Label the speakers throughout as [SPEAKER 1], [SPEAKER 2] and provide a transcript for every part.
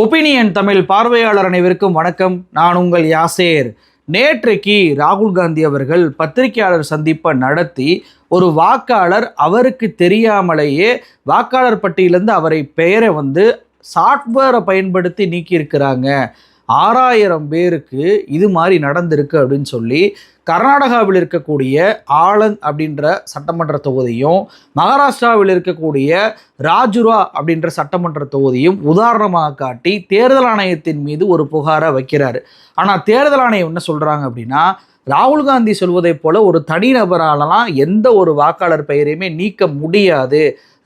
[SPEAKER 1] Opinion Tamil பார்வையாளர் அனைவருக்கும் வணக்கம். நான் உங்கள் யாசேர். நேற்றைக்கு ராகுல் காந்தி அவர்கள் பத்திரிகையாளர் சந்திப்பை நடத்தி ஒரு வாக்காளர் அவருக்கு தெரியாமலேயே வாக்காளர் பட்டியலேருந்து அவரை பெயரை வந்து சாஃப்ட்வேரை பயன்படுத்தி நீக்கியிருக்கிறாங்க. ஆறாயிரம் பேருக்கு இது மாதிரி நடந்திருக்கு அப்படின்னு சொல்லி கர்நாடகாவில் இருக்கக்கூடிய ஆலந்த் அப்படின்ற சட்டமன்ற தொகுதியும் மகாராஷ்டிராவில் இருக்கக்கூடிய ராஜுரா அப்படின்ற சட்டமன்ற தொகுதியும் உதாரணமாக காட்டி தேர்தல் ஆணையத்தின் மீது ஒரு புகாரை வைக்கிறார். ஆனால் தேர்தல் ஆணையம் என்ன சொல்கிறாங்க அப்படின்னா ராகுல் காந்தி சொல்வதைப் போல ஒரு தனிநபராலலாம் எந்த ஒரு வாக்காளர் பெயரையுமே நீக்க முடியாது.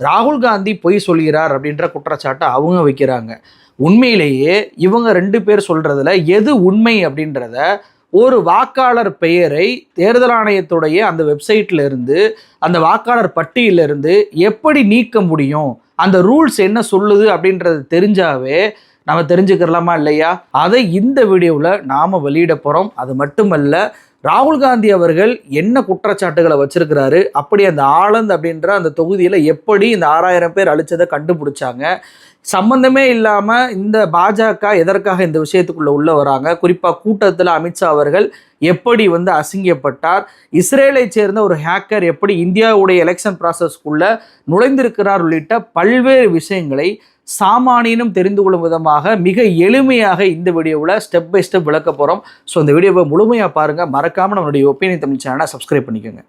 [SPEAKER 1] ராகுல் காந்தி பொய் சொல்கிறார் அப்படின்ற குற்றச்சாட்டை அவங்க வைக்கிறாங்க. உண்மையிலேயே இவங்க ரெண்டு பேர் சொல்கிறதுல எது உண்மை அப்படின்றத ஒரு வாக்காளர் பெயரை தேர்தல் ஆணையத்துடைய அந்த வெப்சைட்ல இருந்து அந்த வாக்காளர் பட்டியலிருந்து எப்படி நீக்க முடியும்? அந்த ரூல்ஸ் என்ன சொல்லுது அப்படின்றது தெரிஞ்சாவே நம்ம தெரிஞ்சுக்கிறலாமா இல்லையா? அதை இந்த வீடியோவில் நாம் வெளியிட போகிறோம் அது மட்டுமல்ல ராகுல் காந்தி அவர்கள் என்ன குற்றச்சாட்டுகளை வச்சிருக்கிறாரு அப்படி அந்த ஆளந்த் அப்படின்ற அந்த தொகுதியில் எப்படி இந்த ஆறாயிரம் பேர் அழிச்சதை கண்டுபிடிச்சாங்க சம்பந்தமே இல்லாமல் இந்த பாஜக எதற்காக இந்த விஷயத்துக்குள்ளே உள்ளே வராங்க? குறிப்பாக கூட்டத்தில் அமித்ஷா அவர்கள் எப்படி வந்து அசிங்கப்பட்டார்? இஸ்ரேலை சேர்ந்த ஒரு ஹேக்கர் எப்படி இந்தியாவுடைய எலெக்ஷன் ப்ராசஸ்க்குள்ளே நுழைந்திருக்கிறார் உள்ளிட்ட பல்வேறு விஷயங்களை சாமானியனும் தெரிந்து கொள்ளும் விதமாக மிக எளிமையாக இந்த வீடியோவில் ஸ்டெப் பை ஸ்டெப் விளக்க போகிறோம் ஸோ இந்த வீடியோவை முழுமையாக பாருங்கள் மறக்காமல் நம்மளுடைய ஒப்பீனியன் தமிழ் சேனலை சப்ஸ்கிரைப் பண்ணிக்கோங்க.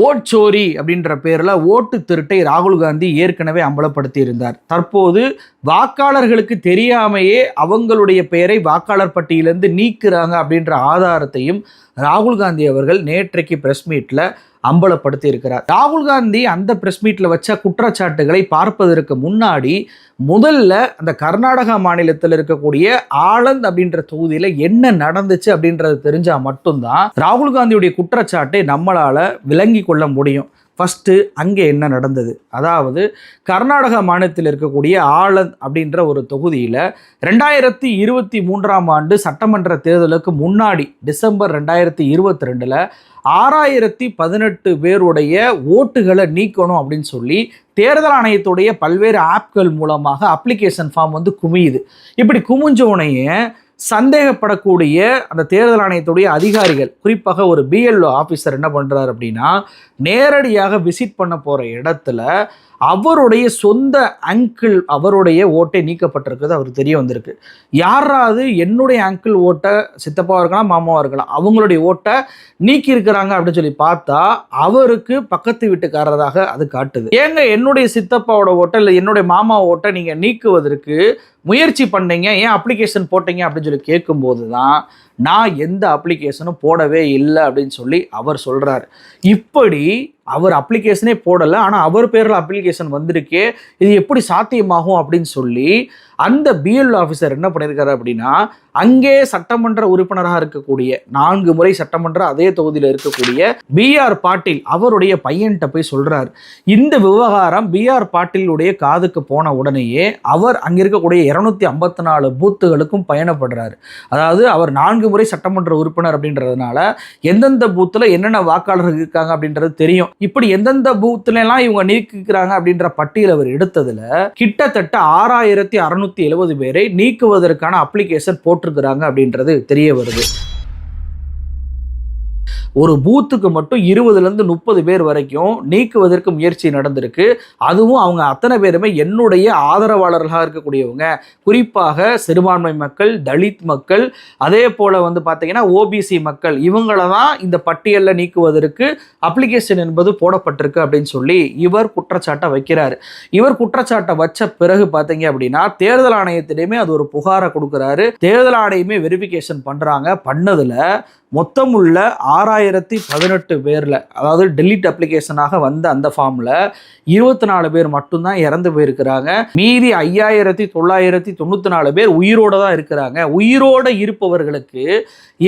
[SPEAKER 1] ஓட் சோரி அப்படின்ற பேரில் ஓட்டு திருட்டை ராகுல் காந்தி ஏற்கனவே அம்பலப்படுத்தி இருந்தார் தற்போது வாக்காளர்களுக்கு தெரியாமையே அவங்களுடைய பெயரை வாக்காளர் பட்டியலிருந்து நீக்கிறாங்க அப்படின்ற ஆதாரத்தையும் ராகுல் காந்தி அவர்கள் நேற்றைக்கு பிரஸ் மீட்டில் அம்பலப்படுத்தி இருக்கிறார் ராகுல் காந்தி அந்த பிரஸ் மீட்டில் வச்ச குற்றச்சாட்டுகளை பார்ப்பதற்கு முன்னாடி முதல்ல அந்த கர்நாடகா மாநிலத்தில் இருக்கக்கூடிய ஆளந்த் அப்படின்ற தொகுதியில் என்ன நடந்துச்சு அப்படின்றது தெரிஞ்சால் மட்டும்தான் ராகுல் காந்தியுடைய குற்றச்சாட்டை நம்மளால் விளங்கி கொள்ள முடியும். ஃபஸ்ட்டு அங்கே என்ன நடந்தது? அதாவது கர்நாடக மாநிலத்தில் இருக்கக்கூடிய ஆலந்த் அப்படின்ற ஒரு தொகுதியில் ரெண்டாயிரத்தி இருபத்தி மூன்றாம் ஆண்டு சட்டமன்ற தேர்தலுக்கு முன்னாடி டிசம்பர் ரெண்டாயிரத்தி இருபத்தி ரெண்டில் ஆறாயிரத்தி பதினெட்டு பேருடைய ஓட்டுகளை நீக்கணும் அப்படின்னு சொல்லி தேர்தல் ஆணையத்துடைய பல்வேறு ஆப்கள் மூலமாக அப்ளிகேஷன் ஃபார்ம் வந்து குமியுது. இப்படி குமிஞ்ச சந்தேகப்படக்கூடிய அந்த தேர்தல் ஆணையத்துடைய அதிகாரிகள் குறிப்பாக ஒரு பிஎல்ஓ ஆஃபீஸர் என்ன பண்ணுறாரு அப்படின்னா நேரடியாக விசிட் பண்ண போகிற இடத்துல அவருடைய சொந்த அங்கிள் அவருடைய ஓட்டை நீக்கப்பட்டிருக்கிறது அவர் தெரிய வந்திருக்கு. யாராவது என்னுடைய அங்கிள் ஓட்டை சித்தப்பாவாக இருக்கலாம் மாமாவாக இருக்கலாம் அவங்களுடைய ஓட்டை நீக்கி இருக்கிறாங்க அப்படின்னு சொல்லி பார்த்தா அவருக்கு பக்கத்து வீட்டுக்காரராக அது காட்டுது. ஏங்க என்னுடைய சித்தப்பாவோட ஓட்டை இல்லை என்னுடைய மாமா ஓட்டை நீங்கள் நீக்குவதற்கு முயற்சி பண்ணீங்க ஏன் அப்ளிகேஷன் போட்டீங்க அப்படின்னு சொல்லி கேட்கும்போது தான் நான் எந்த அப்ளிகேஷனும் போடவே இல்லை அப்படின்னு சொல்லி அவர் சொல்கிறார் இப்படி அவர் அப்ளிகேஷனே போடலை ஆனால் அவர் பேரில் அப்ளிகேஷன் வந்திருக்கே இது எப்படி சாத்தியமாகும் அப்படின்னு சொல்லி அந்த பிஎல் ஆஃபீஸர் என்ன பண்ணியிருக்காரு அப்படின்னா அங்கே சட்டமன்ற உறுப்பினராக இருக்கக்கூடிய நான்கு முறை சட்டமன்ற அதே தொகுதியில் இருக்கக்கூடிய பிஆர் பாட்டீல் அவருடைய பையன்கிட்ட போய் சொல்கிறார் இந்த விவகாரம் பிஆர் பாட்டீலுடைய காதுக்கு போன உடனேயே அவர் அங்கே இருக்கக்கூடிய இருநூத்தி ஐம்பத்தி நாலு பூத்துகளுக்கும் பயணப்படுறாரு. அதாவது அவர் நான்கு முறை சட்டமன்ற உறுப்பினர் அப்படின்றதுனால எந்தெந்த பூத்தில் என்னென்ன வாக்காளர்கள் இருக்காங்க அப்படின்றது தெரியும். இப்படி எந்தெந்த பூத்துலலாம் இவங்க நீக்கிக்கிறாங்க அப்படின்ற பட்டியல் அவர் எடுத்ததில் கிட்டத்தட்ட ஆறாயிரத்தி அறுநூத்தி எழுபது பேரை நீக்குவதற்கான அப்ளிகேஷன் போட்டிருக்கிறாங்க அப்படின்றது தெரிய வருது. ஒரு பூத்துக்கு மட்டும் இருபதுலேருந்து முப்பது பேர் வரைக்கும் நீக்குவதற்கு முயற்சி நடந்திருக்கு. அதுவும் அவங்க அத்தனை பேருமே என்னுடைய ஆதரவாளர்களாக இருக்கக்கூடியவங்க. குறிப்பாக சிறுபான்மை மக்கள் தலித் மக்கள் அதே போல் வந்து பார்த்தீங்கன்னா ஓபிசி மக்கள் இவங்கள தான் இந்த பட்டியலில் நீக்குவதற்கு அப்ளிகேஷன் என்பது போடப்பட்டிருக்கு அப்படின்னு சொல்லி இவர் குற்றச்சாட்டை வைக்கிறார். இவர் குற்றச்சாட்டை வச்ச பிறகு பார்த்தீங்க அப்படின்னா தேர்தல் ஆணையத்திலையுமே அது ஒரு புகாரை கொடுக்குறாரு. தேர்தல் ஆணையமே வெரிஃபிகேஷன் பண்ணுறாங்க பண்ணதில் மொத்தம் உள்ள ஆறாயிரத்தி பதினெட்டு பேரில் அதாவது டெலிட் அப்ளிகேஷனாக வந்த அந்த ஃபார்மில் இருபத்தி நாலு பேர் மட்டும்தான் இறந்து போயிருக்கிறாங்க. மீதி ஐயாயிரத்தி தொள்ளாயிரத்தி தொண்ணூற்றி நாலு பேர் உயிரோடு தான் இருக்கிறாங்க. உயிரோடு இருப்பவர்களுக்கு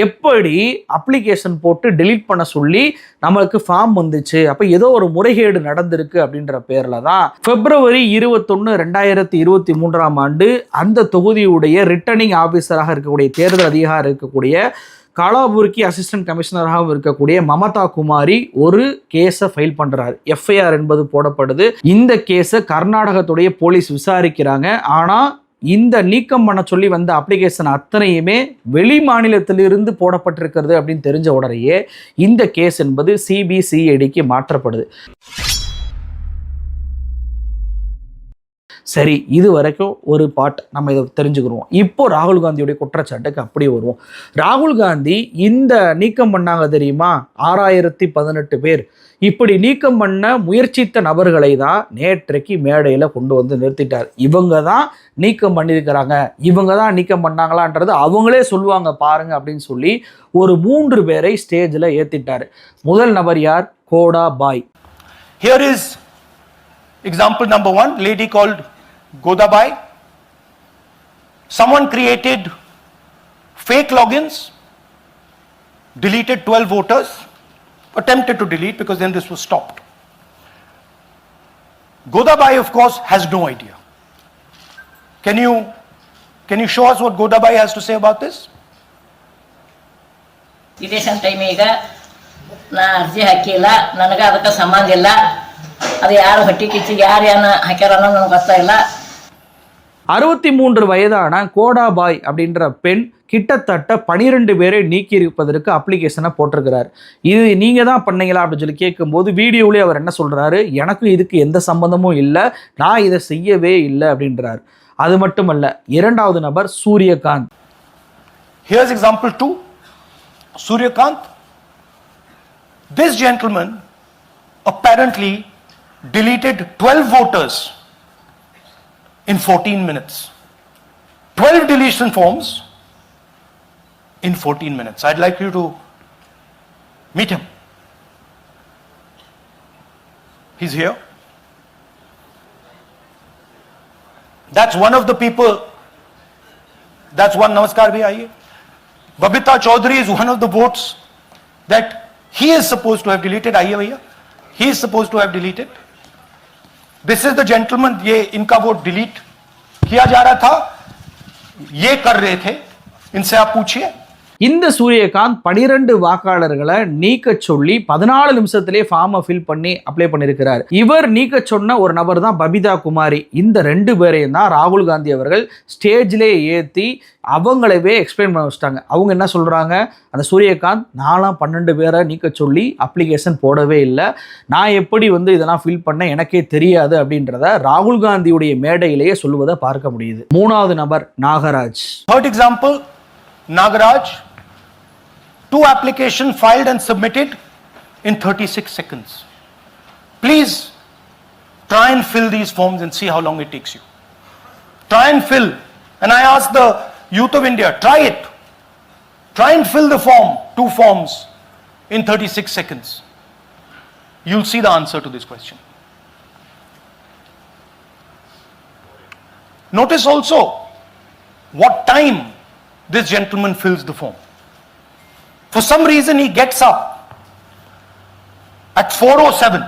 [SPEAKER 1] எப்படி அப்ளிகேஷன் போட்டு டெலீட் பண்ண சொல்லி நம்மளுக்கு ஃபார்ம் வந்துச்சு? அப்போ ஏதோ ஒரு முறைகேடு நடந்திருக்கு அப்படின்ற பேரில் தான் பிப்ரவரி இருபத்தொன்று ரெண்டாயிரத்தி இருபத்தி மூன்றாம் ஆண்டு அந்த தொகுதியுடைய ரிட்டர்னிங் ஆஃபீஸராக இருக்கக்கூடிய தேர்தல் அதிகாரி இருக்கக்கூடிய காலாபுரிக்கு அசிஸ்டன்ட் கமிஷனராகவும் இருக்கக்கூடிய மமதா குமாரி ஒரு கேஸை ஃபைல் பண்ணுறாரு எஃப்ஐஆர் என்பது போடப்படுது. இந்த கேஸை கர்நாடகத்துடைய போலீஸ் விசாரிக்கிறாங்க. ஆனால் இந்த நீக்கம் பண்ண சொல்லி வந்த அப்ளிகேஷன் அத்தனையுமே வெளி மாநிலத்திலிருந்து போடப்பட்டிருக்கிறது அப்படின்னு தெரிஞ்ச உடனேயே இந்த கேஸ் என்பது சிபிசிஐடிக்கு மாற்றப்படுது. சரி இது வரைக்கும் ஒரு பாட் நம்ம இதை தெரிஞ்சுக்கிறோம் இப்போ ராகுல் காந்தியுடைய குற்றச்சாட்டுக்கு அப்படியே வருவோம். ராகுல் காந்தி இந்த நீக்கம் பண்ணாங்க தெரியுமா? ஆறாயிரத்தி பதினெட்டு பேர். இப்படி நீக்கம் பண்ண முயற்சித்த நபர்களை தான் நேற்றைக்கு மேடையில் கொண்டு வந்து நிறுத்திட்டார். இவங்க தான் நீக்கம் பண்ணியிருக்கிறாங்க. இவங்க தான் நீக்கம் பண்ணாங்களான்றது அவங்களே சொல்லுவாங்க பாருங்க அப்படின்னு சொல்லி ஒரு மூன்று பேரை ஸ்டேஜில் ஏற்றிட்டார் முதல் நபர் யார்? Godabai.
[SPEAKER 2] Here is example number one lady called Godabai. Someone created fake logins, deleted 12 voters, attempted to delete because then this was stopped. Godabai, of course, has no idea. Can you, can you show us what Godabai has to say about this?
[SPEAKER 3] Election ಟೈಮಿಗೆ ನಾ ಅರ್ಜಿ ಹಾಕಿಲ್ಲ ನನಗೆ ಅದಕ್ಕೆ ಸಂಬಂಧ ಇಲ್ಲ ಅದು ಯಾರು ಹೊಟ್ಟಿ ಕಿಚ್ಚಿ ಯಾರು ಏನು ಹಾಕ್ಯಾರ ಅನ್ನೋದು ನನಗೆ ಗೊತ್ತಾಗಿಲ್ಲ
[SPEAKER 1] அறுபத்தி மூன்று வயதான கோடாபாய் அப்படின்ற பெண் கிட்டத்தட்ட பனிரெண்டு பேரை நீக்கி இருப்பதற்கு அப்ளிகேஷனை போட்டிருக்கிறார். இது நீங்கள் தான் பண்ணீங்களா அப்படின்னு சொல்லி கேட்கும்போது வீடியோவிலே அவர் என்ன சொல்கிறாரு எனக்கும் இதுக்கு எந்த சம்பந்தமும் இல்லை. நான் இதை செய்யவே இல்லை அப்படின்றார். அது மட்டுமல்ல இரண்டாவது நபர் Suryakant.
[SPEAKER 2] Here's example two Suryakant. This gentleman apparently deleted 12 voters. in 14 minutes. 12 deletion forms in 14 minutes. I'd like you to meet him. He's here. That's one of the people. That's one Namaskar bhi aaiye. Babita Chaudhary is one of the votes that he is supposed to have deleted. Aye, bhaiya. He is supposed to have deleted. This is the gentleman ये इनका वो delete किया जा रहा था। ये कर रहे थे। इनसे आप पूछिए।
[SPEAKER 1] இந்த சூரியகாந்த் பனிரெண்டு வாக்காளர்களை நீக்க சொல்லி பதினாலு நிமிஷத்திலே ஃபார்மை ஃபில் பண்ணி அப்ளை பண்ணியிருக்கிறார். இவர் நீக்க சொன்ன ஒரு நபர் தான் பபிதா குமாரி. இந்த ரெண்டு பேரையும் தான் ராகுல் காந்தி அவர்கள் ஸ்டேஜ்லே ஏற்றி அவங்களவே எக்ஸ்பிளைன் பண்ண வச்சிட்டாங்க. அவங்க என்ன சொல்கிறாங்க அந்த சூரியகாந்த் நாலாம் பன்னெண்டு பேரை நீக்க சொல்லி அப்ளிகேஷன் போடவே இல்லை. நான் எப்படி வந்து இதெல்லாம் ஃபில் பண்ண எனக்கே தெரியாது அப்படின்றத ராகுல் காந்தியுடைய மேடையிலேயே சொல்லுவதை பார்க்க முடியுது. மூணாவது நபர் Nagaraj.
[SPEAKER 2] Third example Nagaraj. Two application filed and submitted in 36 seconds. Please try and fill these forms and see how long it takes you. Try and fill. And i ask the youth of india try it. Try and fill the form two forms in 36 seconds. You'll see the answer to this question. Notice also what time this gentleman fills the form. For some reason, he gets up at 4.07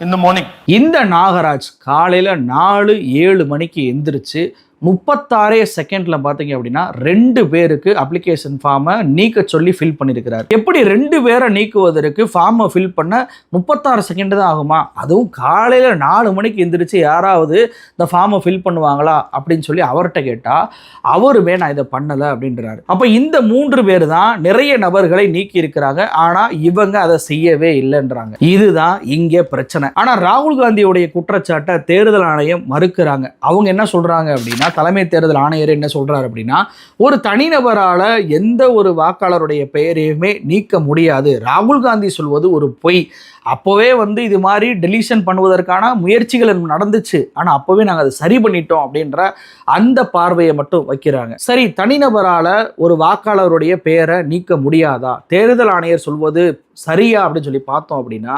[SPEAKER 2] in the morning.
[SPEAKER 1] இந்த நாகராஜ் காலையில் நாலு ஏழு மணிக்கு எந்திரிச்சு முப்பத்தாறே செகண்ட்ல பார்த்தீங்க அப்படின்னா ரெண்டு பேருக்கு அப்ளிகேஷன் ஃபார்மை நீக்க சொல்லி ஃபில் பண்ணியிருக்கிறார் எப்படி ரெண்டு பேரை நீக்குவதற்கு ஃபார்மை ஃபில் பண்ண முப்பத்தாறு செகண்ட் தான் ஆகுமா? அதுவும் காலையில் நாலு மணிக்கு எந்திரிச்சு யாராவது இந்த ஃபார்மை ஃபில் பண்ணுவாங்களா? அப்படின்னு சொல்லி அவர்கிட்ட கேட்டால் அவருமே நான் இதை பண்ணலை அப்படின்றாரு. அப்போ இந்த மூன்று பேர் தான் நிறைய நபர்களை நீக்கி இருக்கிறாங்க. ஆனால் இவங்க அதை செய்யவே இல்லைன்றாங்க. இதுதான் இங்கே பிரச்சனை. ஆனால் ராகுல் காந்தியுடைய குற்றச்சாட்டை தேர்தல் ஆணையம் மறுக்கிறாங்க. அவங்க என்ன சொல்கிறாங்க அப்படின்னா தலைமை தேர்தல் ஆணையர் என்ன சொல்கிறார் அப்படின்னா ஒரு தனிநபரால் எந்த ஒரு வாக்காளருடைய பெயரையுமே நீக்க முடியாது. ராகுல் காந்தி சொல்வது ஒரு பொய். அப்போவே வந்து இது மாதிரி டெலிஷன் பண்ணுவதற்கான முயற்சிகள் நடந்துச்சு. ஆனால் அப்போவே நாங்கள் அதை சரி பண்ணிட்டோம் அப்படின்ற அந்த பார்வையை மட்டும் வைக்கிறாங்க. சரி தனிநபரால் ஒரு வாக்காளருடைய பெயரை நீக்க முடியாதா? தேர்தல் ஆணையர் சொல்வது சரியா அப்படின்னு சொல்லி பார்த்தோம் அப்படின்னா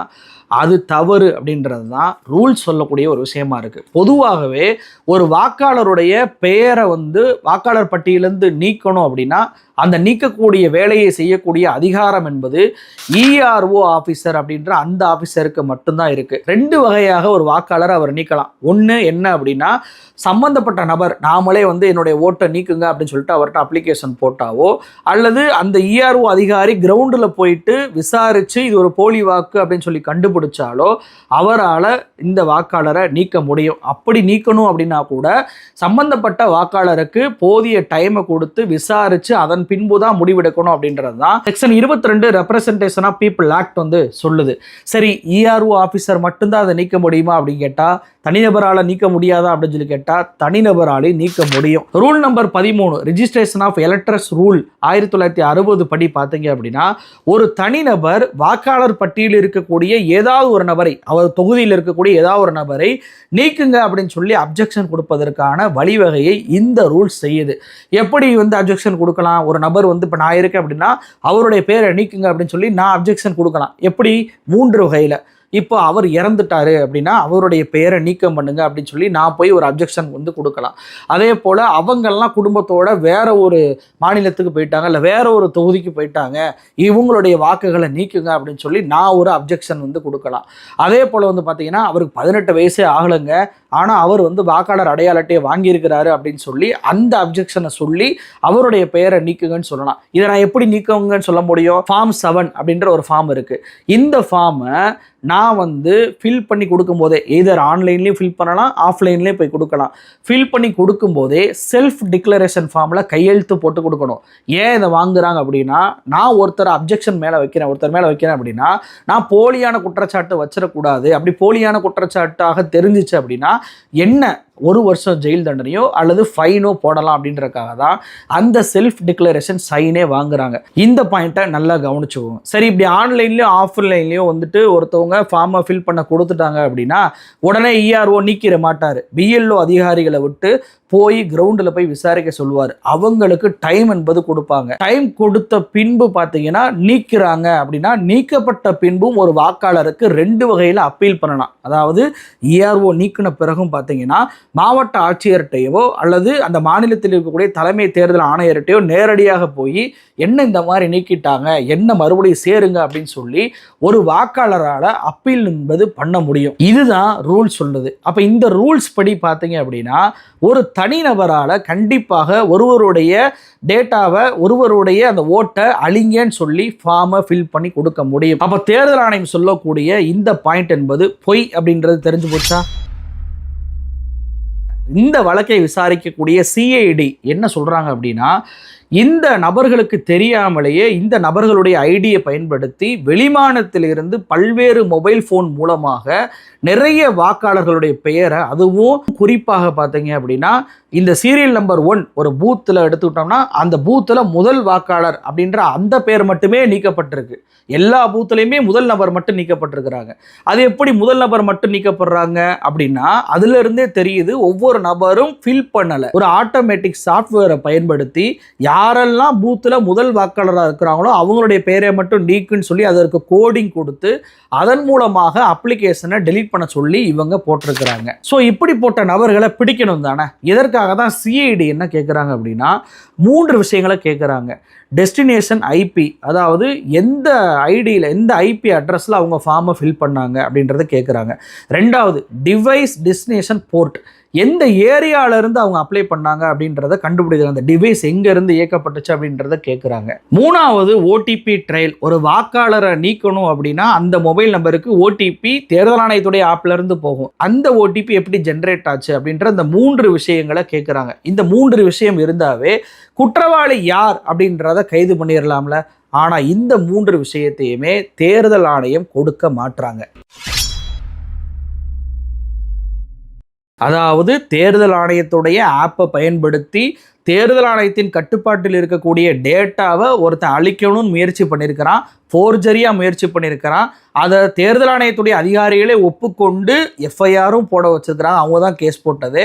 [SPEAKER 1] அது தவறு அப்படின்றது தான் ரூல்ஸ் சொல்லக்கூடிய ஒரு விஷயமா இருக்கு. பொதுவாகவே ஒரு வாக்காளருடைய பெயரை வந்து வாக்காளர் பட்டியலேருந்து நீக்கணும் அப்படின்னா அந்த நீக்கக்கூடிய வேலையை செய்யக்கூடிய அதிகாரம் என்பது இஆர்ஓ ஆஃபீஸர் அப்படின்ற அந்த ஆஃபீஸருக்கு மட்டும்தான் இருக்கு. ரெண்டு வகையாக ஒரு வாக்காளரை அவர் நீக்கலாம். ஒன்று என்ன அப்படின்னா சம்பந்தப்பட்ட நபர் நாமளே வந்து என்னுடைய ஓட்டை நீக்குங்க அப்படின்னு சொல்லிட்டு அவர்கிட்ட அப்ளிகேஷன் போட்டாவோ அல்லது அந்த இஆர்ஓ அதிகாரி கிரவுண்டில் போயிட்டு விசாரித்து இது ஒரு போலி வாக்கு அப்படின்னு சொல்லி கண்டுபிடிச்சாலோ அவரால் இந்த வாக்காளரை நீக்க முடியும். அப்படி நீக்கணும் அப்படின்னா கூட சம்பந்தப்பட்ட வாக்காளருக்கு போதிய டைமை கொடுத்து விசாரித்து அதன் பின்பு தான் முடிவெடுக்கணும் அப்படின்றது தான் செக்ஷன் இருபத்தி ரெண்டு ரெப்ரசன்டேஷன் ஆஃப் பீப்புள் ஆக்ட் வந்து சொல்லுது. சரி இஆர்ஓ ஆஃபீஸர் மட்டும்தான் அதை நீக்க முடியுமா அப்படின்னு கேட்டால் தனிநபரால் நீக்க முடியாதா அப்படின்னு சொல்லி கேட்டால் தனிநபராலே நீக்க முடியும். ரூல் நம்பர் பதிமூணு ரிஜிஸ்ட்ரேஷன் ஆஃப் எலக்ட்ரஸ் ரூல் ஆயிரத்தி தொள்ளாயிரத்தி அறுபது படி பார்த்தீங்க அப்படின்னா ஒரு தனிநபர் வாக்காளர் பட்டியலில் இருக்கக்கூடிய ஏதாவது ஒரு நபரை அவர் தொகுதியில் இருக்கக்கூடிய ஏதாவது ஒரு நபரை நீக்குங்க அப்படின்னு சொல்லி அப்ஜெக்ஷன் கொடுப்பதற்கான வழிவகையை இந்த ரூல் செய்யுது. எப்படி வந்து அப்ஜெக்ஷன் கொடுக்கலாம்? ஒரு நபர் வந்து இப்போ நான் இருக்கேன் அப்படின்னா அவருடைய பேரை நீக்குங்க அப்படின்னு சொல்லி நான் அப்ஜெக்ஷன் கொடுக்கலாம். எப்படி? மூன்று வகையில். இப்போ அவர் இறந்துட்டாரு அப்படின்னா அவருடைய பெயரை நீக்கம் பண்ணுங்க அப்படின்னு சொல்லி நான் போய் ஒரு அப்ஜெக்ஷன் வந்து கொடுக்கலாம். அதே போல் அவங்கெல்லாம் குடும்பத்தோட வேற ஒரு மாநிலத்துக்கு போயிட்டாங்க இல்லை வேற ஒரு தொகுதிக்கு போயிட்டாங்க இவங்களுடைய வாக்குகளை நீக்குங்க அப்படின்னு சொல்லி நான் ஒரு அப்ஜெக்ஷன் வந்து கொடுக்கலாம். அதே போல் வந்து பார்த்தீங்கன்னா அவருக்கு பதினெட்டு வயசே ஆகலைங்க. ஆனால் அவர் வந்து வாக்காளர் அடையாள அட்டையை வாங்கியிருக்கிறாரு அப்படின்னு சொல்லி அந்த அப்ஜெக்ஷனை சொல்லி அவருடைய பெயரை நீக்குங்கன்னு சொல்லலாம். இதை நான் எப்படி நீக்குங்கன்னு சொல்ல முடியும்? ஃபார்ம் செவன் அப்படின்ற ஒரு ஃபார்ம் இருக்குது இந்த ஃபார்மை நான் வந்து ஃபில் பண்ணி கொடுக்கும்போதே எதர் ஆன்லைன்லேயும் ஃபில் பண்ணலாம் ஆஃப்லைன்லேயும் போய் கொடுக்கலாம். ஃபில் பண்ணி கொடுக்கும்போதே செல்ஃப் டிக்ளரேஷன் ஃபார்மில் கையெழுத்து போட்டு கொடுக்கணும். ஏன் இதை வாங்குறாங்க அப்படின்னா நான் ஒருத்தர் அப்ஜெக்ஷன் மேலே வைக்கிறேன் ஒருத்தர் மேலே வைக்கிறேன் அப்படின்னா நான் போலியான குற்றச்சாட்டு வச்சிடக்கூடாது. அப்படி போலியான குற்றச்சாட்டாக தெரிஞ்சிச்சு அப்படின்னா என்ன ஒரு வருஷம் ஜெயில் தண்டனையோ அல்லது ஃபைனோ போடலாம் அப்படின்றக்காக தான் அந்த செல்ஃப் டிக்ளரேஷன் சைனே வாங்குறாங்க. இந்த பாயிண்ட்டை நல்லா கவனிச்சுக்கோங்க. சரி இப்படி ஆன்லைன்லேயும் ஆஃப்லைன்லேயும் வந்துட்டு ஒருத்தவங்க ஃபார்மை ஃபில் பண்ண கொடுத்துட்டாங்க அப்படின்னா உடனே இஆர்ஓ நீக்கிற மாட்டார். பிஎல்ஓ அதிகாரிகளை விட்டு போய் கிரவுண்டில் போய் விசாரிக்க சொல்லுவார். அவங்களுக்கு டைம் என்பது கொடுப்பாங்க. டைம் கொடுத்த பின்பு பார்த்தீங்கன்னா நீக்கிறாங்க அப்படின்னா நீக்கப்பட்ட பின்பும் ஒரு வாக்காளருக்கு ரெண்டு வகையில் அப்பீல் பண்ணலாம். அதாவது இஆர்ஓ நீக்கின பிறகும் பார்த்தீங்கன்னா மாவட்ட ஆட்சியர்கிட்டையோ அல்லது அந்த மாநிலத்தில் இருக்கக்கூடிய தலைமை தேர்தல் ஆணையர்கிட்டையோ நேரடியாக போய் என்ன இந்த மாதிரி நீக்கிட்டாங்க என்ன மறுபடியும் சேருங்க அப்படின்னு சொல்லி ஒரு வாக்காளரால் அப்பீல் என்பது பண்ண முடியும். இதுதான் ரூல் சொல்லுது அப்போ இந்த ரூல்ஸ் படி பார்த்தீங்க அப்படின்னா ஒரு தனிநபரால் கண்டிப்பாக ஒருவருடைய டேட்டாவை ஒருவருடைய அந்த ஓட்டை அழிங்கன்னு சொல்லி ஃபார்மை ஃபில் பண்ணி கொடுக்க முடியும். அப்போ தேர்தல் ஆணையம் சொல்லக்கூடிய இந்த பாயிண்ட் என்பது பொய் அப்படின்றது தெரிஞ்சு போச்சா? இந்த வழக்கை விசாரிக்கக்கூடிய சிஐடி என்ன சொல்கிறாங்க அப்படின்னா இந்த நபர்களுக்கு தெரியாமலேயே இந்த நபர்களுடைய ஐடியை பயன்படுத்தி வெளிமானத்திலிருந்து பல்வேறு மொபைல் ஃபோன் மூலமாக நிறைய வாக்காளர்களுடைய பெயரை அதுவும் குறிப்பாக பார்த்தீங்க அப்படின்னா இந்த சீரியல் நம்பர் ஒன் ஒரு பூத்தில் எடுத்துக்கிட்டோம்னா அந்த பூத்தில் முதல் வாக்காளர் அப்படின்ற அந்த பேர் மட்டுமே நீக்கப்பட்டிருக்கு. எல்லா பூத்துலையுமே முதல் நபர் மட்டும் நீக்கப்பட்டிருக்கிறாங்க. அது எப்படி முதல் நபர் மட்டும் நீக்கப்படுறாங்க அப்படின்னா அதுலேருந்தே தெரியுது ஒவ்வொரு நபரும் ஃபில் பண்ணலை. ஒரு ஆட்டோமேட்டிக் சாஃப்ட்வேரை பயன்படுத்தி யாரெல்லாம் பூத்தில் முதல் வாக்காளராக இருக்கிறாங்களோ அவங்களுடைய பேரை மட்டும் நீக்குன்னு சொல்லி அதற்கு கோடிங் கொடுத்து அதன் மூலமாக அப்ளிகேஷனை டெலீட் பண்ண சொல்லி இவங்க போட்டிருக்கிறாங்க. ஸோ இப்படி போட்ட நபர்களை பிடிக்கணும் தானே? அதுக்காக தான் சிஐடி என்ன கேட்குறாங்க அப்படின்னா மூன்று விஷயங்களை கேட்குறாங்க டெஸ்டினேஷன் ஐபி அதாவது எந்த ஐடியில் எந்த ஐபி அட்ரஸில் அவங்க ஃபார்மை ஃபில் பண்ணாங்க அப்படின்றத கேட்குறாங்க ரெண்டாவது டிவைஸ் டெஸ்டினேஷன் போர்ட் எந்த ஏரியால இருந்து அவங்க அப்ளை பண்ணாங்க அப்படின்றத கண்டுபிடிக்கிறாங்க அந்த டிவைஸ் எங்கேருந்து இயக்கப்பட்டுச்சு அப்படின்றத கேட்குறாங்க மூணாவது ஓடிபி ட்ரையல் ஒரு வாக்காளரை நீக்கணும் அப்படின்னா அந்த மொபைல் நம்பருக்கு ஓடிபி தேர்தல் ஆணையத்துடைய ஆப்லேருந்து போகும். அந்த ஓடிபி எப்படி ஜென்ரேட் ஆச்சு அப்படின்ற அந்த மூன்று விஷயங்களை கேட்குறாங்க இந்த மூன்று விஷயம் இருந்தாவே குற்றவாளி யார் அப்படின்றத கைது பண்ணிடலாம்ல ஆனால் இந்த மூன்று விஷயத்தையுமே தேர்தல் ஆணையம் கொடுக்க மாட்டுறாங்க அதாவது தேர்தல் ஆணையத்துடைய ஆப்பை பயன்படுத்தி தேர்தல் ஆணையத்தின் கட்டுப்பாட்டில் இருக்கக்கூடிய டேட்டாவை ஒருத்தன் அழிக்கணும்னு முயற்சி பண்ணியிருக்கிறான் ஃபோர்ஜரியாக முயற்சி பண்ணியிருக்கிறான். அதை தேர்தல் ஆணையத்துடைய அதிகாரிகளே ஒப்புக்கொண்டு எஃப்ஐஆரும் போட வச்சுருக்கிறாங்க. அவங்க தான் கேஸ் போட்டது.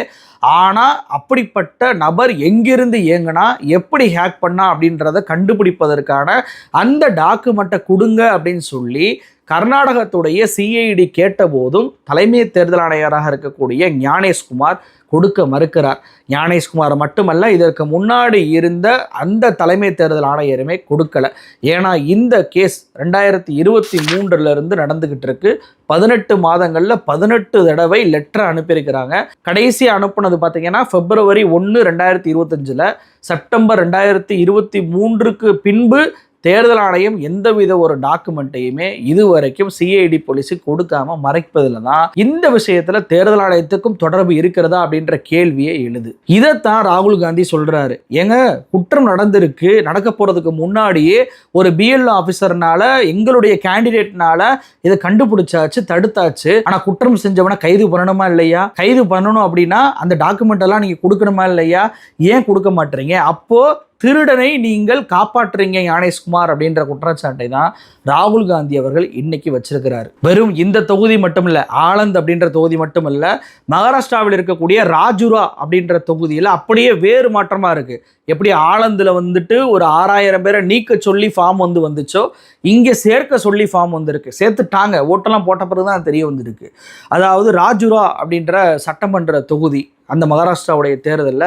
[SPEAKER 1] ஆனால் அப்படிப்பட்ட நபர் எங்கிருந்து இயங்கினா எப்படி ஹேக் பண்ணா அப்படின்றத கண்டுபிடிப்பதற்கான அந்த டாக்குமெண்ட்டை கொடுங்க அப்படின்னு சொல்லி கர்நாடகத்துடைய சிஐடி கேட்டபோதும் தலைமை தேர்தல் ஆணையராக இருக்கக்கூடிய ஞானேஷ்குமார் கொடுக்க மறுக்கிறார். ஞானேஷ்குமார் மட்டுமல்ல இதற்கு முன்னாடி இருந்த அந்த தலைமை தேர்தல் ஆணையருமே கொடுக்கல. ஏன்னா இந்த கேஸ் ரெண்டாயிரத்தி இருபத்தி மூன்றுல இருந்து நடந்துகிட்டு இருக்கு பதினெட்டு மாதங்கள்ல பதினெட்டு தடவை லெட்டர் அனுப்பியிருக்கிறாங்க. கடைசி அனுப்புனது பார்த்தீங்கன்னா பிப்ரவரி ஒன்று ரெண்டாயிரத்தி இருபத்தஞ்சில். செப்டம்பர் ரெண்டாயிரத்தி இருபத்தி மூன்றுக்கு பின்பு தேர்தல் ஆணையம் எந்தவித ஒரு டாக்குமெண்ட்டையுமே இதுவரைக்கும் சிஐடி போலீஸுக்கு கொடுக்காம மறைப்பதில் தான். இந்த விஷயத்துல தேர்தல் ஆணையத்துக்கும் தொடர்பு இருக்கிறதா அப்படின்ற கேள்வியே எழுது. இதைத்தான் ராகுல் காந்தி சொல்றாரு. ஏங்க குற்றம் நடந்திருக்கு. நடக்க போறதுக்கு முன்னாடியே ஒரு பிஎல்ஓ ஆஃபீஸர்னால எங்களுடைய கேண்டிடேட்னால இதை கண்டுபிடிச்சாச்சு தடுத்தாச்சு. ஆனா குற்றம் செஞ்சவனை கைது பண்ணணுமா இல்லையா? கைது பண்ணணும் அப்படின்னா அந்த டாக்குமெண்ட் எல்லாம் நீங்க கொடுக்கணுமா இல்லையா? ஏன் கொடுக்க மாட்டீங்க? அப்போ திருடனை நீங்கள் காப்பாற்றுறீங்க ஞானேஷ்குமார் அப்படின்ற குற்றச்சாட்டை தான் ராகுல் காந்தி அவர்கள் இன்னைக்கு வச்சிருக்கிறார். வெறும் இந்த தொகுதி மட்டும் இல்லை ஆனந்த் அப்படின்ற தொகுதி மட்டும் இல்லை மகாராஷ்டிராவில் இருக்கக்கூடிய ராஜுரா அப்படின்ற தொகுதியில் அப்படியே வேறு மாற்றமாக இருக்குது எப்படி ஆனந்தில் வந்துட்டு ஒரு ஆறாயிரம் பேரை நீக்க சொல்லி ஃபார்ம் வந்து வந்துச்சோ இங்கே சேர்க்க சொல்லி ஃபார்ம் வந்திருக்கு. சேர்த்துட்டாங்க. ஓட்டெல்லாம் போட்ட பிறகு தான் தெரிய வந்திருக்கு. அதாவது ராஜுரா அப்படின்ற சட்டமன்ற தொகுதி அந்த மகாராஷ்டிராவுடைய தேர்தலில்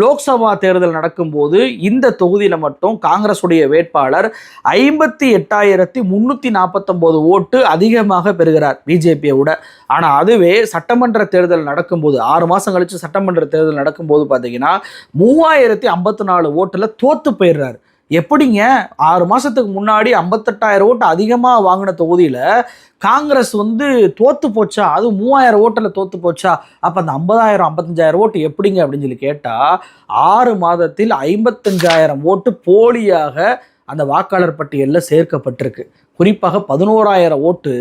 [SPEAKER 1] லோக்சபா தேர்தல் நடக்கும்போது இந்த தொகுதியில் மட்டும் காங்கிரஸுடைய வேட்பாளர் ஐம்பத்தி எட்டாயிரத்தி முந்நூற்றி நாற்பத்தொம்போது ஓட்டு அதிகமாக பெறுகிறார் பிஜேபியை விட. ஆனால் அதுவே சட்டமன்ற தேர்தல் நடக்கும்போது ஆறு மாதம் கழித்து சட்டமன்ற தேர்தல் நடக்கும்போது பார்த்தீங்கன்னா மூவாயிரத்தி ஐம்பத்தி நாலு ஓட்டில் தோற்று போயிடுறாரு. எப்படிங்க? ஆறு மாதத்துக்கு முன்னாடி ஐம்பத்தெட்டாயிரம் ஓட்டு அதிகமாக வாங்கின தொகுதியில் காங்கிரஸ் வந்து தோத்து போச்சா? அது மூவாயிரம் ஓட்டில் தோத்து போச்சா? அப்போ அந்த ஐம்பதாயிரம் ஐம்பத்தஞ்சாயிரம் ஓட்டு எப்படிங்க அப்படின்னு சொல்லி கேட்டால் ஆறு மாதத்தில் ஐம்பத்தஞ்சாயிரம் ஓட்டு போலியாக அந்த வாக்காளர் பட்டியலில் சேர்க்கப்பட்டிருக்கு. குறிப்பாக பதினோராயிரம் ஓட்டு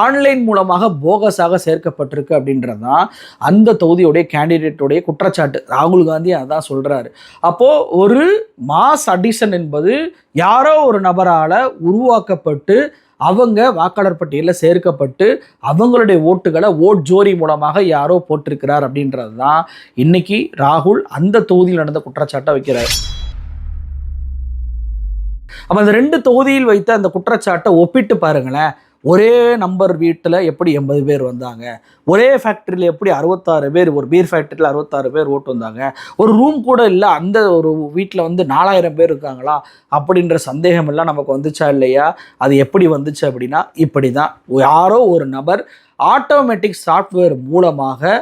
[SPEAKER 1] ஆன்லைன் மூலமாக போகஸாக சேர்க்கப்பட்டிருக்கு அப்படின்றது தான் அந்த தொகுதியுடைய கேண்டிடேட்டுடைய குற்றச்சாட்டு. ராகுல் காந்தி அதான் சொல்கிறாரு அப்போது ஒரு மாஸ் அடிஷன் என்பது யாரோ ஒரு நபரால் உருவாக்கப்பட்டு அவங்க வாக்காளர் பட்டியலில் சேர்க்கப்பட்டு அவங்களுடைய ஓட்டுகளை ஓட் ஜோரி மூலமாக யாரோ போட்டிருக்கிறார் அப்படின்றது தான் இன்னைக்கு ராகுல் அந்த தொகுதியில் நடந்த குற்றச்சாட்டை வைக்கிறார். அப்போ அந்த ரெண்டு தொகுதியில் வைத்த அந்த குற்றச்சாட்டை ஒப்பிட்டு பாருங்களேன். ஒரே நம்பர் வீட்டில் எப்படி எண்பது பேர் வந்தாங்க? ஒரே ஃபேக்ட்ரியில் எப்படி அறுபத்தாறு பேர் ஒரு பீர் ஃபேக்ட்ரியில் அறுபத்தாறு பேர் ஓட்டு வந்தாங்க? ஒரு ரூம் கூட இல்லை அந்த ஒரு வீட்டில் வந்து நாலாயிரம் பேர் இருக்காங்களா? அப்படின்ற சந்தேகம் எல்லாம் நமக்கு வந்துச்சா இல்லையா? அது எப்படி வந்துச்சு அப்படின்னா இப்படி தான் யாரோ ஒரு நபர் ஆட்டோமேட்டிக் சாஃப்ட்வேர் மூலமாக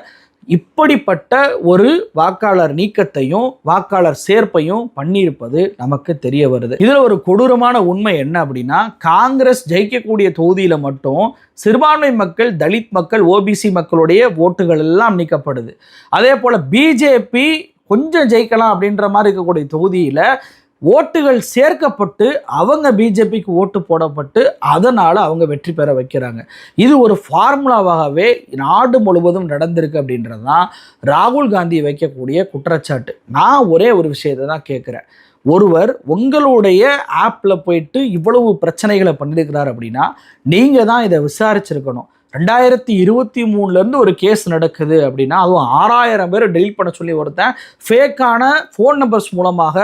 [SPEAKER 1] இப்படிப்பட்ட ஒரு வாக்காளர் நீக்கத்தையும் வாக்காளர் சேர்ப்பையும் பண்ணியிருப்பது நமக்கு தெரிய வருது. இதுல ஒரு கொடூரமான உண்மை என்ன அப்படின்னா காங்கிரஸ் ஜெயிக்கக்கூடிய தொகுதியில மட்டும் சிறுபான்மை மக்கள் தலித் மக்கள் ஓபிசி மக்களுடைய ஓட்டுகள் எல்லாம் நீக்கப்படுது. அதே போல பிஜேபி கொஞ்சம் ஜெயிக்கலாம் அப்படின்ற மாதிரி இருக்கக்கூடிய தொகுதியில ஓட்டுகள் சேர்க்கப்பட்டு அவங்க பிஜேபிக்கு ஓட்டு போடப்பட்டு அதனால் அவங்க வெற்றி பெற வைக்கிறாங்க. இது ஒரு ஃபார்முலாவாகவே நாடு முழுவதும் நடந்திருக்கு அப்படின்றது தான் ராகுல் காந்தி வைக்கக்கூடிய குற்றச்சாட்டு. நான் ஒரே ஒரு விஷயத்தை தான் கேட்குறேன். ஒருவர் உங்களுடைய ஆப்பில் போயிட்டு இவ்வளவு பிரச்சனைகளை பண்ணியிருக்கிறார் அப்படின்னா நீங்கள் தான் இதை விசாரிச்சிருக்கணும். ரெண்டாயிரத்தி இருபத்தி மூணுலேருந்து ஒரு கேஸ் நடக்குது அப்படின்னா அதுவும் ஆறாயிரம் பேர் டெலிட் பண்ண சொல்லி ஒருத்தன் ஃபேக்கான ஃபோன் நம்பர்ஸ் மூலமாக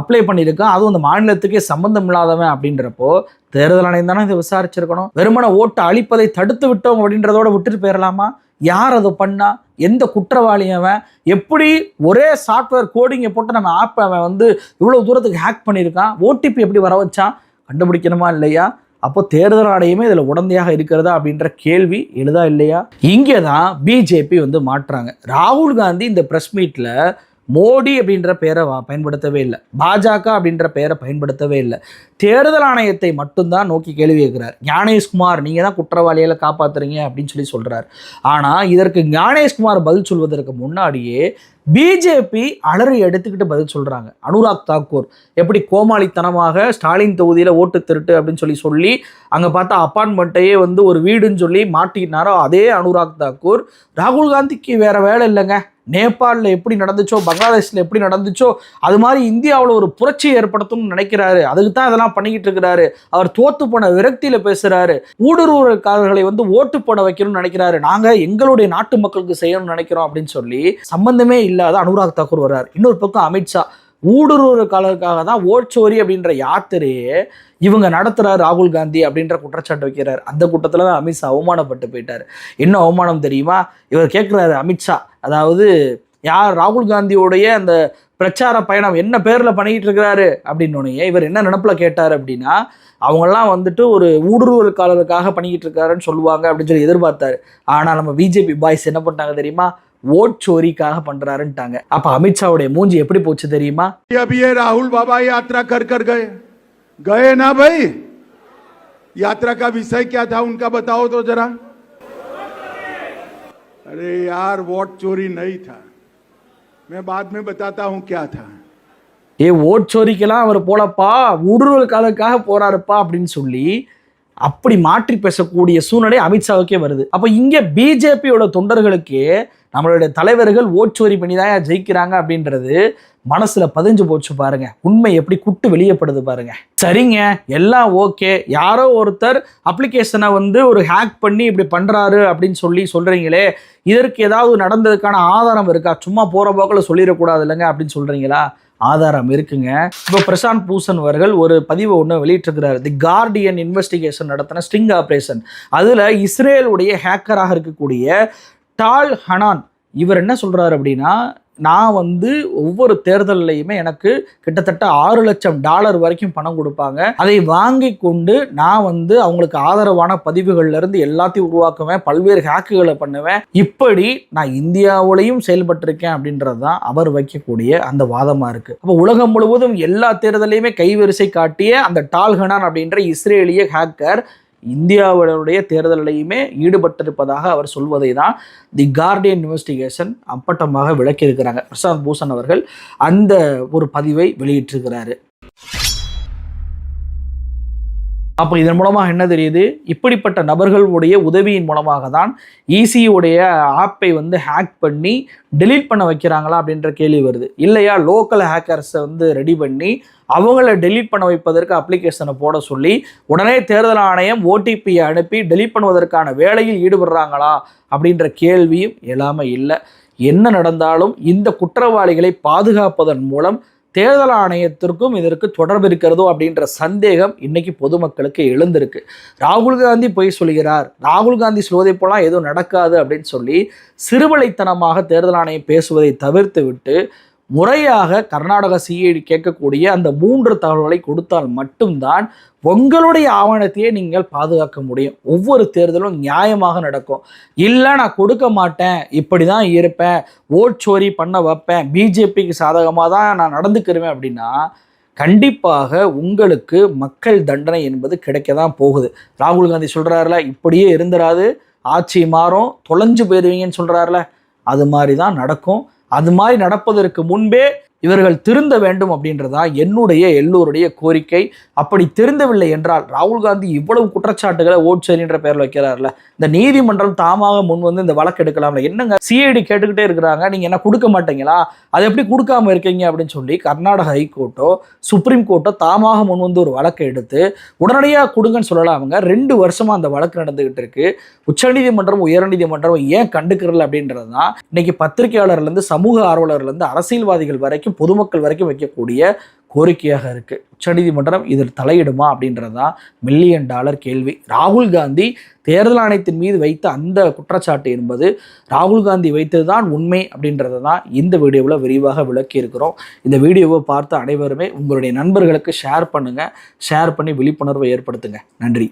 [SPEAKER 1] அப்ளை பண்ணியிருக்கான். அதுவும் அந்த மாநிலத்துக்கே சம்மந்தம் இல்லாதவன் அப்படின்றப்போ தேர்தல் ஆணையம் தானே இதை விசாரிச்சிருக்கணும்? வெறுமன ஓட்டு அழிப்பதை தடுத்து விட்டோம் அப்படின்றதோட விட்டுட்டு போயிடலாமா யார் அதை பண்ணா? எந்த குற்றவாளி அவன்? எப்படி ஒரே சாஃப்ட்வேர் கோடிங்கை போட்டு நம்ம ஆப்பை அவன் வந்து இவ்வளோ தூரத்துக்கு ஹேக் பண்ணியிருக்கான்? ஓடிபி எப்படி வர வச்சான்? கண்டுபிடிக்கணுமா இல்லையா? அப்போ தேர்தல் ஆணையமே இதில் உடந்தையாக இருக்கிறதா அப்படின்ற கேள்வி எழுதா இல்லையா? இங்கே தான் பிஜேபி வந்து மாற்றுறாங்க ராகுல் காந்தி இந்த ப்ரெஸ் மீட்டில் மோடி அப்படின்ற பெயரை பயன்படுத்தவே இல்லை. பாஜக அப்படின்ற பெயரை பயன்படுத்தவே இல்லை. தேர்தல் ஆணையத்தை மட்டும்தான் நோக்கி கேள்வி கேட்கிறார். ஞானேஷ்குமார் நீங்கள் தான் குற்றவாளியில் காப்பாத்துறீங்க அப்படின்னு சொல்லி சொல்கிறார் ஆனால் இதற்கு ஞானேஷ்குமார் பதில் சொல்வதற்கு முன்னாடியே பிஜேபி அலறி எடுத்துக்கிட்டு பதில் சொல்கிறாங்க அனுராக் தாக்கூர் எப்படி கோமாளித்தனமாக ஸ்டாலின் தொகுதியில் ஓட்டு திருட்டு அப்படின்னு சொல்லி சொல்லி அங்கே பார்த்தா அப்பார்ட்மெண்ட்டையே வந்து ஒரு வீடுன்னு சொல்லி மாட்டினாரோ அதே அனுராக் தாக்கூர். ராகுல் காந்திக்கு வேறு வேலை இல்லைங்க. நேபாளில் எப்படி நடந்துச்சோ பங்களாதேஷில் எப்படி நடந்துச்சோ அது மாதிரி இந்தியாவில் ஒரு புரட்சி ஏற்படுத்தணும்னு நினைக்கிறாரு. அதுக்கு தான் இதெல்லாம் பண்ணிக்கிட்டு இருக்கிறாரு. அவர் தோத்து போன விரக்தியில் பேசுகிறாரு ஊடுருவல்காரர்களை வந்து ஓட்டு போட வைக்கணும்னு நினைக்கிறாரு. நாங்கள் எங்களுடைய நாட்டு மக்களுக்கு செய்யணும்னு நினைக்கிறோம் அப்படின்னு சொல்லி சம்பந்தமே இல்லாத அனுராக் தாக்கூர் வர்றார். இன்னொரு பக்கம் அமித்ஷா ஊடுருவலுக்காக தான் ஓட்சோரி அப்படின்ற யாத்திரையே இவங்க நடத்துகிறார் ராகுல் காந்தி அப்படின்ற குற்றச்சாட்டு வைக்கிறார். அந்த கூட்டத்தில் தான் அமித்ஷா அவமானப்பட்டு போயிட்டார். என்ன அவமானம் தெரியுமா? இவர் கேட்குறாரு அமித்ஷா. அதாவது யார் ராகுல் காந்தியோடைய அந்த பிரச்சார பயணம் என்ன பேரில் பண்ணிக்கிட்டு இருக்கிறாரு அப்படின்னு இவர் என்ன நினப்பில் கேட்டார் அப்படின்னா அவங்கெல்லாம் வந்துட்டு ஒரு ஊடுருவலுக்காளருக்காக பண்ணிக்கிட்டு இருக்காருன்னு சொல்லுவாங்க அப்படின்னு சொல்லி எதிர்பார்த்தாரு. ஆனால் நம்ம பிஜேபி பாய்ஸ் என்ன பண்ணிட்டாங்க தெரியுமா? ஓட் சோரிக்காக பண்றாருன்ட்டாங்க அப்ப அமித்ஷாவுடைய மூஞ்சி எப்படி போச்சு தெரியுமா
[SPEAKER 4] अब ये राहुल बाबा यात्रा कर कर गए गए ना भाई यात्रा का विषय क्या था उनका बताओ तो जरा अरे यार वोट चोरी नहीं था मैं बाद में बताता हूं क्या था
[SPEAKER 1] ஏ ஓட் சோரிக்கெல்லாம் அவர் போலப்பா ஊடுருவல்காரருக்காக போறாருப்பா அப்படின்னு சொல்லி அப்படி மாற்றி பேசக்கூடிய சூழ்நிலை அமித்ஷாவுக்கே வருது அப்ப இங்க பிஜேபியோட தொண்டர்களுக்கே நம்மளுடைய தலைவர்கள் ஓச்சுவரி பண்ணி தான் ஜெயிக்கிறாங்க அப்படின்றது மனசுல பதிஞ்சு போச்சு பாருங்க. உண்மை எப்படி குட்டு வெளியப்படுது பாருங்க. சரிங்க எல்லாம் ஓகே. யாரோ ஒருத்தர் அப்ளிகேஷனை வந்து ஒரு ஹேக் பண்ணி இப்படி பண்றாரு அப்படின்னு சொல்லி சொல்றீங்களே இதற்கு ஏதாவது நடந்ததுக்கான ஆதாரம் இருக்கா? சும்மா போற போக்கில் சொல்லிடக்கூடாது இல்லைங்க அப்படின்னு சொல்றீங்களா? ஆதாரம் இருக்குங்க. இப்போ பிரசாந்த் பூசன் அவர்கள் ஒரு பதிவை ஒன்று வெளியிட்டிருக்கிறார். தி கார்டியன் இன்வெஸ்டிகேஷன் நடத்தின ஸ்டிங் ஆப்ரேஷன் அதில் இஸ்ரேலுடைய ஹேக்கராக இருக்கக்கூடிய டால் ஹனான். இவர் என்ன சொல்கிறார் அப்படின்னா நான் வந்து ஒவ்வொரு தேர்தல்லையுமே எனக்கு கிட்டத்தட்ட ஆறு லட்சம் டாலர் வரைக்கும் பணம் கொடுப்பாங்க. அதை வாங்கி கொண்டு நான் வந்து அவங்களுக்கு ஆதரவான பதிவுகள்லேருந்து எல்லாத்தையும் உருவாக்குவேன் பல்வேறு ஹேக்குகளை பண்ணுவேன். இப்படி நான் இந்தியாவிலையும் செயல்பட்டிருக்கேன் அப்படின்றது தான் அவர் வைக்கக்கூடிய அந்த வாதமாக இருக்குது அப்போ உலகம் முழுவதும் எல்லா தேர்தலையுமே கைவரிசை காட்டிய அந்த டால்ஹனான் அப்படின்ற இஸ்ரேலிய ஹேக்கர் இந்தியாவுடைய தேர்தலையுமே ஈடுபட்டிருப்பதாக அவர் சொல்வதை தான் தி கார்டியன் இன்வெஸ்டிகேஷன் அப்பட்டமாக விளக்கியிருக்கிறாங்க. பிரசாந்த் பூஷன் அவர்கள் அந்த ஒரு பதிவை வெளியிட்டிருக்கிறாரு. அப்போ இதன் மூலமாக என்ன தெரியுது? இப்படிப்பட்ட நபர்களுடைய உதவியின் மூலமாக தான் ஈசியுடைய ஆப்பை வந்து ஹேக் பண்ணி டெலீட் பண்ண வைக்கிறாங்களா அப்படின்ற கேள்வி வருது. இல்லையா? லோக்கல் ஹேக்கர்ஸை வந்து ரெடி பண்ணி அவங்கள டெலீட் பண்ண வைப்பதற்கு அப்ளிகேஷனை போட சொல்லி உடனே தேர்தல் ஆணையம் ஓடிபியை அனுப்பி டெலீட் பண்ணுவதற்கான வேலையில் ஈடுபடுறாங்களா அப்படின்ற கேள்வியும் எல்லாமே இல்லை. என்ன நடந்தாலும் இந்த குற்றவாளிகளை பாதுகாப்பதன் மூலம் தேர்தல் ஆணையத்திற்கும் இதற்கு தொடர்பு இருக்கிறதோ அப்படின்ற சந்தேகம் இன்னைக்கு பொதுமக்களுக்கு எழுந்திருக்கு. ராகுல் காந்தி பொய் சொல்கிறார். ராகுல் காந்தி சொல்வதை போலாம் எதுவும் நடக்காது அப்படின்னு சொல்லி சிறுவலைத்தனமாக தேர்தல் ஆணையம் பேசுவதை தவிர்த்து விட்டு முறையாக கர்நாடக சிஐடி கேட்கக்கூடிய அந்த மூன்று தகவல்களை கொடுத்தால் மட்டும்தான் உங்களுடைய ஆவணத்தையே நீங்கள் பாதுகாக்க முடியும். ஒவ்வொரு தேர்தலும் நியாயமாக நடக்கும். இல்லை நான் கொடுக்க மாட்டேன். இப்படி தான் இருப்பேன். ஓட் சோரி பண்ண வைப்பேன். பிஜேபிக்கு சாதகமாக தான் நான் நடந்துக்கிறேன் அப்படின்னா கண்டிப்பாக உங்களுக்கு மக்கள் தண்டனை என்பது கிடைக்க தான் போகுது. ராகுல் காந்தி சொல்கிறாருல இப்படியே இருந்துராது. ஆட்சி மாறும். தொலைஞ்சு போயிடுவீங்கன்னு சொல்கிறாருல அது மாதிரி தான் நடக்கும். அது மாதிரி நடப்பதற்கு முன்பே இவர்கள் திருந்த வேண்டும் அப்படின்றதா என்னுடைய எல்லோருடைய கோரிக்கை. அப்படி திருந்தவில்லை என்றால் ராகுல் காந்தி இவ்வளவு குற்றச்சாட்டுகளை ஓட் சரின்ற பேரில் வைக்கிறார்ல. இந்த நீதிமன்றம் தாமாக முன் வந்து இந்த வழக்கு எடுக்கலாம்ல. என்னங்க? சிஐடி கேட்டுக்கிட்டே இருக்கிறாங்க. நீங்க என்ன கொடுக்க மாட்டீங்களா? அதை எப்படி கொடுக்காம இருக்கீங்க அப்படின்னு சொல்லி கர்நாடக ஹைகோர்ட்டோ சுப்ரீம் கோர்ட்டோ தாமாக முன் வந்து ஒரு வழக்கை எடுத்து உடனடியாக கொடுங்கன்னு சொல்லலாம் அவங்க ரெண்டு வருஷமா அந்த வழக்கு நடந்துகிட்டு இருக்கு. உச்சநீதிமன்றம் உயர்நீதிமன்றம் ஏன் கண்டுக்கிறல அப்படின்றது தான் இன்னைக்கு பத்திரிகையாளர்லேருந்து சமூக ஆர்வலர்லேருந்து அரசியல்வாதிகள் வரைக்கும் பொதுமக்கள் வரைக்கும் வைக்கக்கூடிய கோரிக்கையாக இருக்குது உச்சநீதிமன்றம் இதில் தலையிடுமா அப்படின்றது தான் மில்லியன் டாலர் கேள்வி. ராகுல் காந்தி தேர்தல் ஆணையத்தின் மீது வைத்த அந்த குற்றச்சாட்டு என்பது ராகுல் காந்தி வைத்தது தான் உண்மை அப்படின்றத தான் இந்த வீடியோவில் விரிவாக விளக்கி இருக்கிறோம். இந்த வீடியோவை பார்த்த அனைவருமே உங்களுடைய நண்பர்களுக்கு ஷேர் பண்ணுங்கள் ஷேர் பண்ணி விழிப்புணர்வை ஏற்படுத்துங்க. நன்றி.